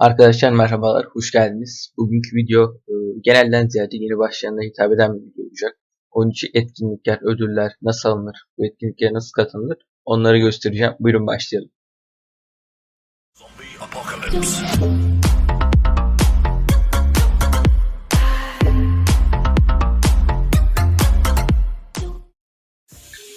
Arkadaşlar merhabalar, hoş geldiniz. Bugünkü video e, genelden ziyade yeni başlayanlara hitap eden bir video olacak. Oyun içi etkinlikler, ödüller nasıl alınır, bu etkinliklere nasıl katılınır onları göstereceğim. Buyurun başlayalım.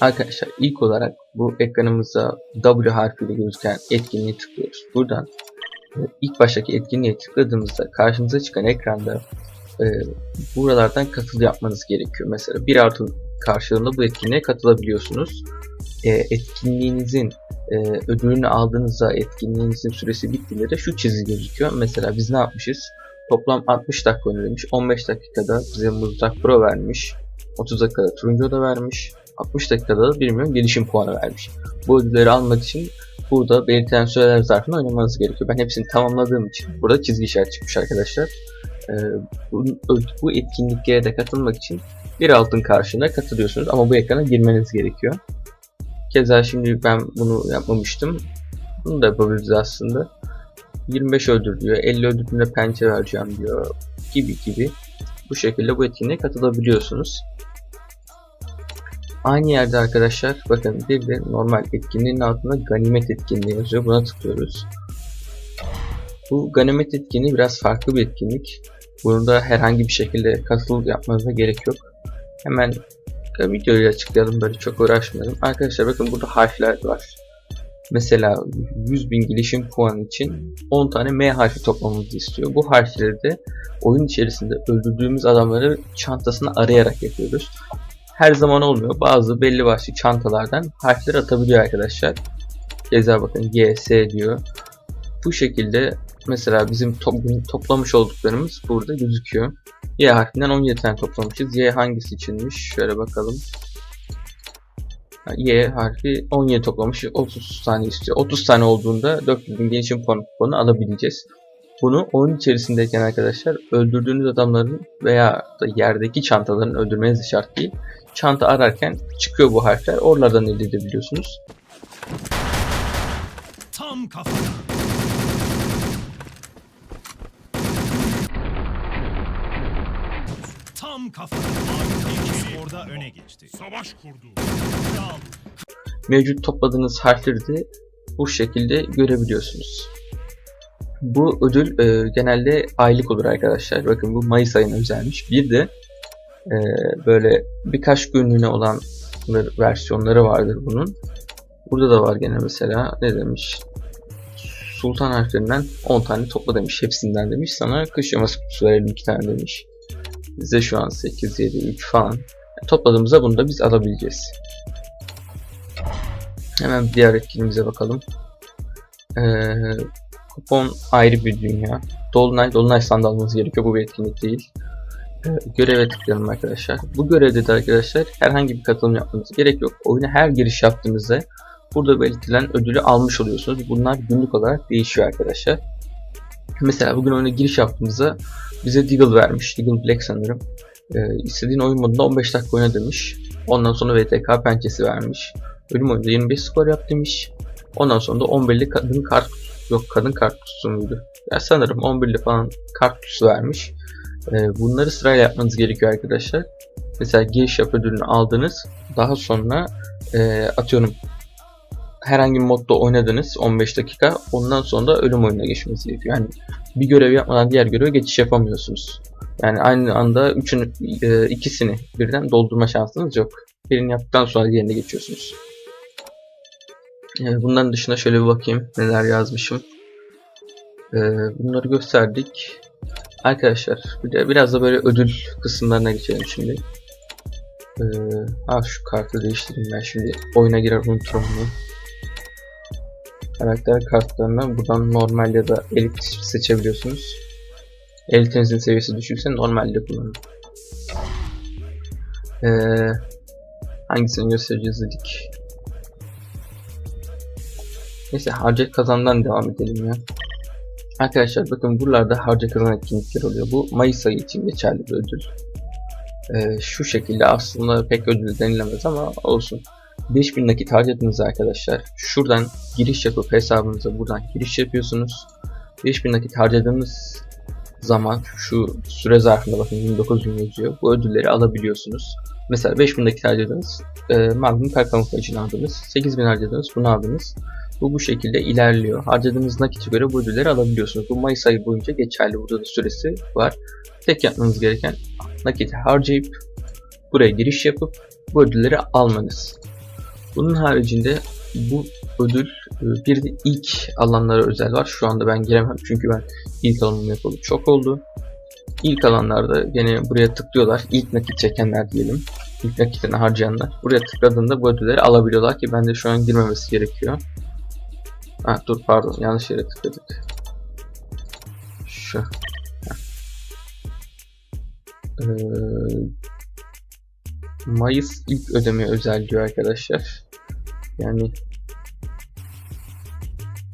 Arkadaşlar ilk olarak bu ekranımıza W harfiyle gözüken etkinliği tıklıyoruz. Buradan ilk baştaki etkinliğe tıkladığımızda karşımıza çıkan ekranda e, buralardan katıl yapmanız gerekiyor. Mesela bir artı karşılığında bu etkinliğe katılabiliyorsunuz. E, etkinliğinizin e, ödülünü aldığınızda etkinliğinizin süresi bittiğinde de şu çizgi gözüküyor. Mesela biz ne yapmışız? Toplam 60 dakika oynamış. 15 dakikada bize Muzrak Pro vermiş. 30 dakikada Turuncu Oda vermiş. 60 dakikada da 1 milyon gelişim puanı vermiş. Bu ödülleri almak için burada belirtilen süreler zarfında oynamanız gerekiyor. Ben hepsini tamamladığım için burada çizgi işaret çıkmış arkadaşlar. Ee, bu, bu etkinliklere de katılmak için bir altın karşılığında katılıyorsunuz ama bu ekrana girmeniz gerekiyor. Keza şimdi ben bunu yapmamıştım. Bunu da yapabiliriz aslında. 25 ödül diyor, 50 ödülüne pençe vereceğim diyor gibi gibi. Bu şekilde bu etkinliğe katılabiliyorsunuz. Aynı yerde arkadaşlar bakın bir de normal etkinliğin altında ganimet etkinliği yazıyor. Buna tıklıyoruz. Bu ganimet etkinliği biraz farklı bir etkinlik. Burada herhangi bir şekilde katıl yapmanıza gerek yok. Hemen videoyu açıklayalım böyle çok uğraşmayalım. Arkadaşlar bakın burada harfler var. Mesela 100.000 gelişim puanı için 10 tane M harfi toplamamızı istiyor. Bu harfleri de oyun içerisinde öldürdüğümüz adamları çantasına arayarak yapıyoruz her zaman olmuyor. Bazı belli başlı çantalardan harfler atabiliyor arkadaşlar. Keza bakın G, S diyor. Bu şekilde mesela bizim to toplamış olduklarımız burada gözüküyor. Y harfinden 17 tane toplamışız. Y hangisi içinmiş? Şöyle bakalım. Y harfi 17 toplamış. 30 tane istiyor. 30 tane olduğunda 400 bin gelişim puanı kuponu alabileceğiz. Bunu oyun içerisindeyken arkadaşlar öldürdüğünüz adamların veya da yerdeki çantaların öldürmeniz şart değil. Çanta ararken çıkıyor bu harfler. Oralardan elde edebiliyorsunuz. Tam kafada. Tam kafada. Orada öne geçti. Savaş kurdu. Mevcut topladığınız harfleri de bu şekilde görebiliyorsunuz. Bu ödül e, genelde aylık olur arkadaşlar. Bakın bu Mayıs ayına özelmiş. Bir de e, böyle birkaç günlüğüne olan versiyonları vardır bunun. Burada da var gene mesela ne demiş? Sultan harflerinden 10 tane topla demiş. Hepsinden demiş. Sana kış yaması kutusu verelim 2 tane demiş. Bize şu an 8, 7, 3 falan. Topladığımızda bunu da biz alabileceğiz. Hemen diğer etkinliğimize bakalım. Ee, kupon ayrı bir dünya. Dolunay, Dolunay almanız gerekiyor. Bu bir etkinlik değil. Ee, göreve tıklayalım arkadaşlar. Bu görevde de arkadaşlar herhangi bir katılım yapmanız gerek yok. Oyuna her giriş yaptığınızda burada belirtilen ödülü almış oluyorsunuz. Bunlar günlük olarak değişiyor arkadaşlar. Mesela bugün oyuna giriş yaptığımızda bize Deagle vermiş. Deagle Black sanırım. Ee, istediğin oyun modunda 15 dakika oyna demiş. Ondan sonra VTK pençesi vermiş. Ölüm oyunda 25 skor yap demiş. Ondan sonra da 11'li kadın kart yok kadın kart kutusu muydu? Ya sanırım 11'li falan kart kutusu vermiş. Ee, bunları sırayla yapmanız gerekiyor arkadaşlar. Mesela giriş yap ödülünü aldınız. Daha sonra e, atıyorum herhangi bir modda oynadınız 15 dakika. Ondan sonra da ölüm oyununa geçmeniz gerekiyor. Yani bir görev yapmadan diğer göreve geçiş yapamıyorsunuz. Yani aynı anda üçün e, ikisini birden doldurma şansınız yok. Birini yaptıktan sonra diğerine geçiyorsunuz. E, bunların dışında şöyle bir bakayım neler yazmışım. E, bunları gösterdik. Arkadaşlar biraz da böyle ödül kısımlarına geçelim şimdi. Ee, ah şu kartı değiştireyim ben şimdi oyuna girer unuturum bunu. Karakter kartlarını buradan normal ya da elit seçebiliyorsunuz. Elitinizin seviyesi düşükse normalde kullanın. Ee, hangisini göstereceğiz dedik. Neyse harcayıp kazandan devam edelim ya. Arkadaşlar bakın buralarda harca kazanan etkinlikler oluyor. Bu Mayıs ayı için geçerli bir ödül. Ee, şu şekilde aslında pek ödül denilemez ama olsun. 5000 nakit harcadınız arkadaşlar. Şuradan giriş yapıp hesabınıza buradan giriş yapıyorsunuz. 5000 nakit harcadığınız zaman şu süre zarfında bakın 29 gün yazıyor. Bu ödülleri alabiliyorsunuz. Mesela 5000 nakit harcadınız. E, Magnum Perkamufla için aldınız. 8000 harcadınız. Bunu aldınız. Bu bu şekilde ilerliyor. Harcadığınız nakite göre bu ödülleri alabiliyorsunuz. Bu Mayıs ayı boyunca geçerli. Burada da süresi var. Tek yapmanız gereken nakiti harcayıp buraya giriş yapıp bu ödülleri almanız. Bunun haricinde bu ödül e, bir de ilk alanlara özel var. Şu anda ben giremem çünkü ben ilk alımım yapıldı. Çok oldu. İlk alanlarda gene buraya tıklıyorlar. İlk nakit çekenler diyelim. İlk nakitini harcayanlar. Buraya tıkladığında bu ödülleri alabiliyorlar ki bende şu an girmemesi gerekiyor. Ha dur pardon yanlış yere tıkladık. Şu. Ee, Mayıs ilk ödeme özel diyor arkadaşlar. Yani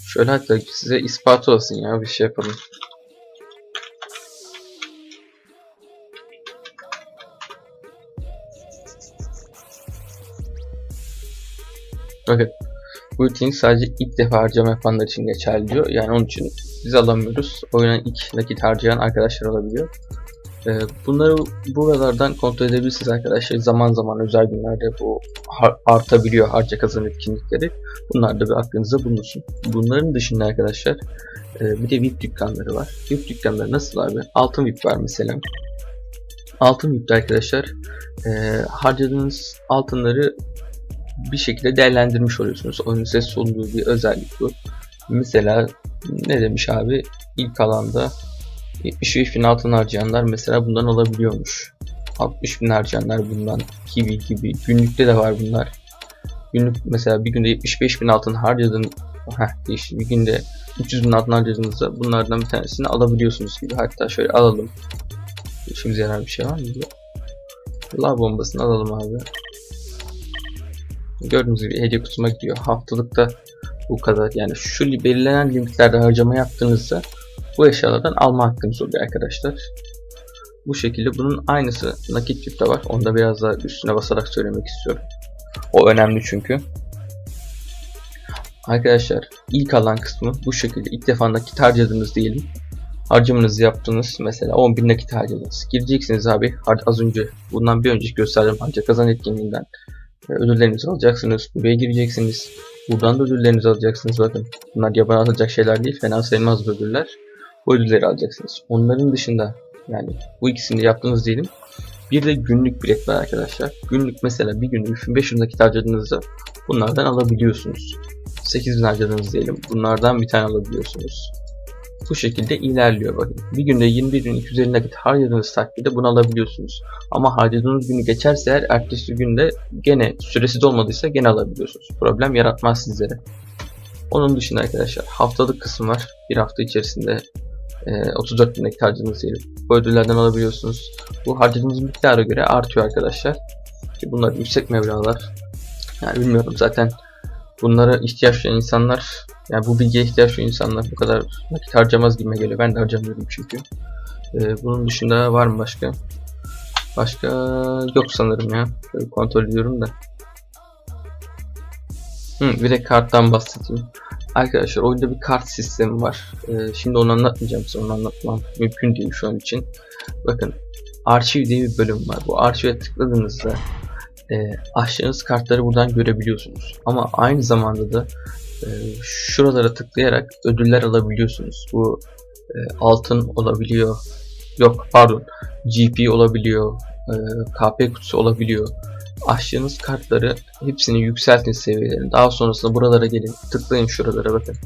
şöyle hatta size ispat olsun ya bir şey yapalım. Bakın bu etkinlik sadece ilk defa harcama yapanlar için geçerli diyor. Yani onun için biz alamıyoruz. Oyuna ilk nakit harcayan arkadaşlar alabiliyor. Ee, bunları buralardan kontrol edebilirsiniz arkadaşlar. Zaman zaman özel günlerde bu artabiliyor harca kazan etkinlikleri. Bunlar da bir aklınızda bulunsun. Bunların dışında arkadaşlar e, bir de VIP dükkanları var. VIP dükkanları nasıl abi? Altın VIP var mesela. Altın VIP'te arkadaşlar e, harcadığınız altınları bir şekilde değerlendirmiş oluyorsunuz. Oyunun ses sunduğu bir özellik bu. Mesela ne demiş abi? İlk alanda 75 bin altın harcayanlar mesela bundan alabiliyormuş. 60 bin harcayanlar bundan gibi gibi. Günlükte de var bunlar. Günlük mesela bir günde 75 bin altın harcadın Heh, değişti. Bir günde 300 bin altın harcadığınızda bunlardan bir tanesini alabiliyorsunuz gibi. Hatta şöyle alalım. İşimize yarar bir şey var mı? Lav bombasını alalım abi. Gördüğünüz gibi hediye kutuma gidiyor. Haftalıkta bu kadar. Yani şu belirlenen limitlerde harcama yaptığınızda bu eşyalardan alma hakkınız oluyor arkadaşlar. Bu şekilde bunun aynısı nakit yükte var. Onu da biraz daha üstüne basarak söylemek istiyorum. O önemli çünkü. Arkadaşlar ilk alan kısmı bu şekilde ilk defa nakit harcadınız diyelim. Harcamanızı yaptınız. Mesela 10.000 nakit harcadınız. Gireceksiniz abi. Az önce bundan bir önceki gösterdiğim harca kazan etkinliğinden ödüllerinizi alacaksınız. Buraya gireceksiniz. Buradan da ödüllerinizi alacaksınız. Bakın bunlar yaban atacak şeyler değil. Fena sayılmaz bu ödüller. Bu ödülleri alacaksınız. Onların dışında yani bu ikisini de yaptınız diyelim. Bir de günlük bilet var arkadaşlar. Günlük mesela bir günde 3500 nakit harcadığınızda bunlardan alabiliyorsunuz. 8000 harcadığınız diyelim. Bunlardan bir tane alabiliyorsunuz. Bu şekilde ilerliyor bakın. Bir günde 21.250 nakit harcadığınız takdirde bunu alabiliyorsunuz. Ama harcadığınız günü geçerse eğer ertesi günde gene süresi dolmadıysa gene alabiliyorsunuz. Problem yaratmaz sizlere. Onun dışında arkadaşlar haftalık kısım var. Bir hafta içerisinde e, 34 bin nakit harcadığınız diyelim. Bu ödüllerden alabiliyorsunuz. Bu harcadığınız miktara göre artıyor arkadaşlar. Ki bunlar yüksek mevralar. Yani bilmiyorum zaten bunlara ihtiyaç duyan insanlar yani bu bilgiye ihtiyaç duyan insanlar bu kadar nakit harcamaz gibi geliyor. Ben de harcamıyorum çünkü. Ee, bunun dışında var mı başka? Başka yok sanırım ya. Şöyle kontrol ediyorum da. Hı, bir de karttan bahsedeyim. Arkadaşlar oyunda bir kart sistemi var. Ee, şimdi onu anlatmayacağım size. Onu anlatmam mümkün değil şu an için. Bakın arşiv diye bir bölüm var. Bu arşive tıkladığınızda e, açtığınız kartları buradan görebiliyorsunuz. Ama aynı zamanda da şuralara tıklayarak ödüller alabiliyorsunuz. Bu e, altın olabiliyor. Yok pardon. GP olabiliyor. E, KP kutusu olabiliyor. Açtığınız kartları hepsini yükseltin seviyelerini. Daha sonrasında buralara gelin. Tıklayın şuralara bakın.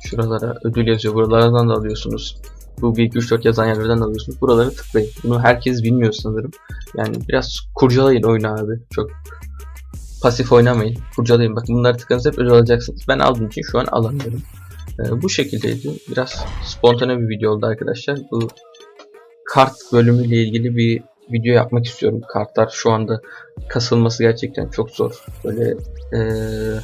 Şuralara ödül yazıyor. Buralardan da alıyorsunuz. Bu 1 2 3 4 yazan yerlerden de alıyorsunuz. Buralara tıklayın. Bunu herkes bilmiyor sanırım. Yani biraz kurcalayın oyunu abi. Çok pasif oynamayın. Kurcalayın. Bakın bunları tıkladığınızda hep ödül alacaksınız. Ben aldığım için şu an alamıyorum. Ee, bu şekildeydi. Biraz spontane bir video oldu arkadaşlar. Bu kart bölümüyle ilgili bir video yapmak istiyorum. Kartlar şu anda kasılması gerçekten çok zor. Böyle ee,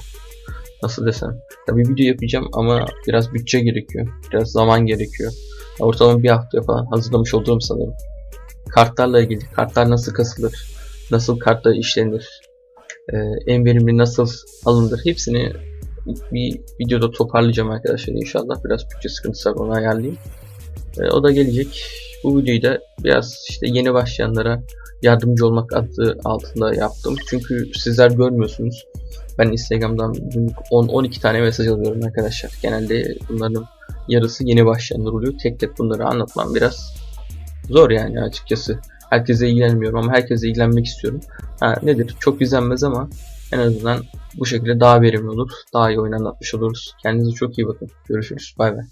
nasıl desem. Ya bir video yapacağım ama biraz bütçe gerekiyor. Biraz zaman gerekiyor. Ortalama bir hafta falan hazırlamış olduğum sanırım. Kartlarla ilgili. Kartlar nasıl kasılır? Nasıl kartlar işlenir? Ee, en verimli nasıl alınır? Hepsini bir videoda toparlayacağım arkadaşlar inşallah. Biraz bütçe sıkıntısı var onu ayarlayayım. Ee, o da gelecek. Bu videoyu da biraz işte yeni başlayanlara yardımcı olmak adı altında yaptım. Çünkü sizler görmüyorsunuz. Ben Instagram'dan günlük 10-12 tane mesaj alıyorum arkadaşlar. Genelde bunların yarısı yeni başlayanlar oluyor. Tek tek bunları anlatmam biraz zor yani açıkçası. Herkese ilgilenmiyorum ama herkese ilgilenmek istiyorum. Ha, nedir? Çok izlenmez ama en azından bu şekilde daha verimli olur. Daha iyi oyun oluruz. Kendinize çok iyi bakın. Görüşürüz. Bay bay.